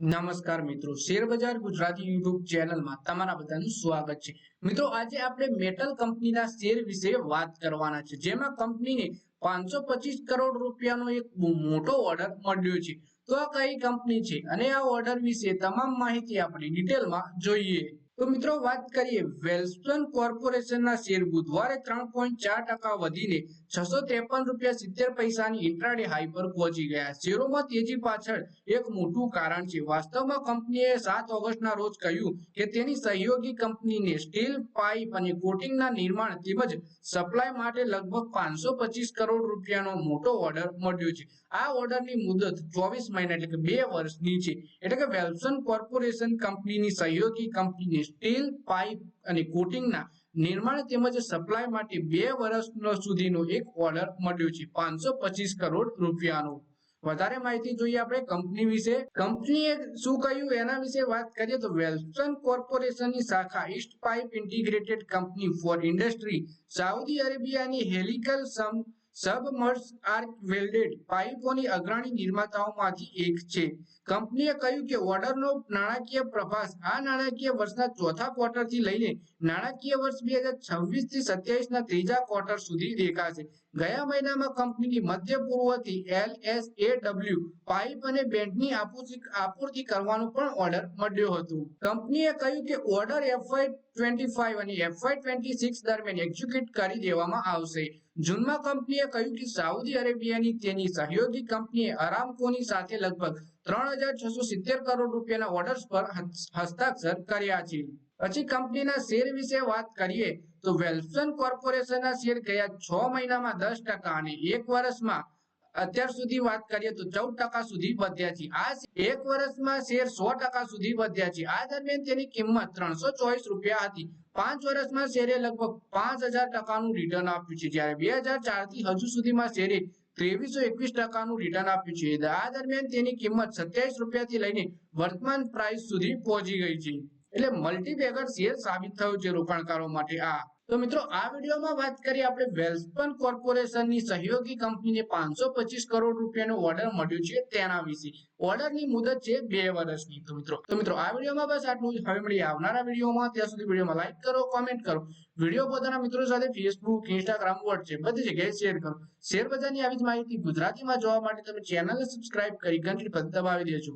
નમસ્કાર મિત્રો. શેરબજાર ગુજરાતી યુટ્યુબ ચેનલમાં તમારા બધાનું સ્વાગત છે. મિત્રો, આજે આપણે મેટલ કંપનીના શેર વિશે વાત કરવાના છે. જેમાં કંપનીને પાંચસો પચીસ કરોડ રૂપિયાનો એક મોટો ઓર્ડર મળ્યો છે. તો આ કઈ કંપની છે? અને આ ઓર્ડર વિશે તમામ માહિતી આપણે ડિટેલમાં જોઈએ. તો મિત્રો, વાત કરીએ વેલ્સન કોર્પોરેશનના શેર. બુધવારે ત્રણ પોઈન્ટ ચાર ટકા વધીને છસો ત્રેપન રૂપિયા સિત્તેર પૈસાની ઇન્ટ્રાડે હાઈ પર પહોંચી ગયા. શેરોમાં તેજી પાછળ એક મોટું કારણ છે. વાસ્તવમાં કંપનીએ સાત ઓગસ્ટના રોજ કહ્યું કે તેની સહયોગી કંપનીને સ્ટીલ, પાઇપ અને કોટિંગના નિર્માણ તેમજ સપ્લાય માટે લગભગ પાંચસો પચીસ કરોડ રૂપિયાનો મોટો ઓર્ડર મળ્યો છે. આ ઓર્ડરની મુદત ચોવીસ મહિના એટલે કે બે વર્ષની છે. એટલે કે વેલ્સન કોર્પોરેશન કંપનીની સહયોગી કંપનીને સ્ટીલ, પાઇપ અને કોટિંગના નિર્માણ તેમજ સપ્લાય માટે બે વર્ષ સુધીનો એક ઓર્ડર મળ્યો છે, પાંચસો પચીસ કરોડ રૂપિયાનો. વધારે માહિતી જોઈએ આપણે કંપની વિશે. કંપનીએ શું કહ્યું? એના વિશે વાત કરીએ તો વેલ્સન કોર્પોરેશનની શાખા east pipe integrated company for industry Saudi અરેબિયાની helical sum સબમર્સ arc welded પાઇપોની અગ્રણી નિર્માતાઓમાંથી એક છે. કંપનીએ કહ્યું કે ઓર્ડરનો નાણાકીય પ્રભાસ આ નાણાકીય વર્ષના ચોથા ક્વાર્ટરથી લઈને નાણાકીય વર્ષ બે હજાર છવ્વીસથી સત્યાવીસ ના ત્રીજા ક્વાર્ટર સુધી દેખાશે. ગયા મહિનામાં કંપનીની મધ્ય પૂર્વથી L S A W pipe અને બેન્ડની આપૂર્તિ કરવાનો પણ ઓર્ડર મળ્યો હતો. કંપનીએ કહ્યું કે ઓર્ડર એફવાય ટ્વેન્ટી ફાઈવ અને એફવાય ટ્વેન્ટી સિક્સ દરમિયાન એક્ઝિક્યુટ કરી દેવામાં આવશે. જૂનમાં કંપનીએ કહ્યું કે સાઉદી અરેબિયાની તેની સહયોગી કંપનીએ અરામકોની સાથે લગભગ ત્રણ હજાર છસો સિત્તેર કરોડ રૂપિયાના ઓર્ડર્સ પર હસ્તાક્ષર કર્યા છે. પછી કંપનીના શેર વિશે વાત કરીએ તો વેલ્સન કોર્પોરેશનના શેર ગયા છ મહિનામાં દસ ટકા અને એક વર્ષમાં અત્યાર સુધી વાત કરીએ તો ચૌદ ટકા સુધી વધ્યા છે. આ એક વર્ષમાં શેર સો ટકા સુધી વધ્યા છે. આ દરમિયાન તેની કિંમત ત્રણસો ચોવીસ રૂપિયા હતી. પાંચ વર્ષમાં શેરે લગભગ પાંચ હજાર ટકાનું રિટર્ન આપ્યું છે. જ્યારે બે હજાર ચારથી હજુ સુધીમાં શેરે ત્રેવીસો એકવીસ ટકાનું રિટર્ન આપ્યું છે. આ દરમિયાન તેની કિંમત સત્યાવીસ રૂપિયાથી લઈને વર્તમાન પ્રાઇસ સુધી પહોંચી ગઈ છે. એટલે મલ્ટીબેગર શેર સાબિત થયું છે રોકાણકારો માટે આ. તો મિત્રો, આ વિડીયોમાં વાત કરીએ આપણે વેલ્સપન કોર્પોરેશનની સહયોગી કંપનીને પાંચસો પચીસ કરોડ રૂપિયાનો ઓર્ડર મળ્યો છે તેના વિશે. ઓર્ડરની મુદત છે બે વર્ષની. તો મિત્રો તો મિત્રો, આ વિડીયોમાં બસ આટલું હવે મળી આવનારા વિડીયોમાં. ત્યાં સુધી વિડીયોમાં લાઈક કરો કોમેન્ટ કરો. વીડિયો પોતાના મિત્રો સાથે ફેસબુક ઇન્સ્ટાગ્રામ વોટ્સએપ બધી જગ્યાએ શેર કરો. શેર બજારની આવી જ માહિતી ગુજરાતીમાં જોવા માટે તમે ચેનલને સબસ્ક્રાઇબ કરી ઘંટી પર દબાવી દેજો.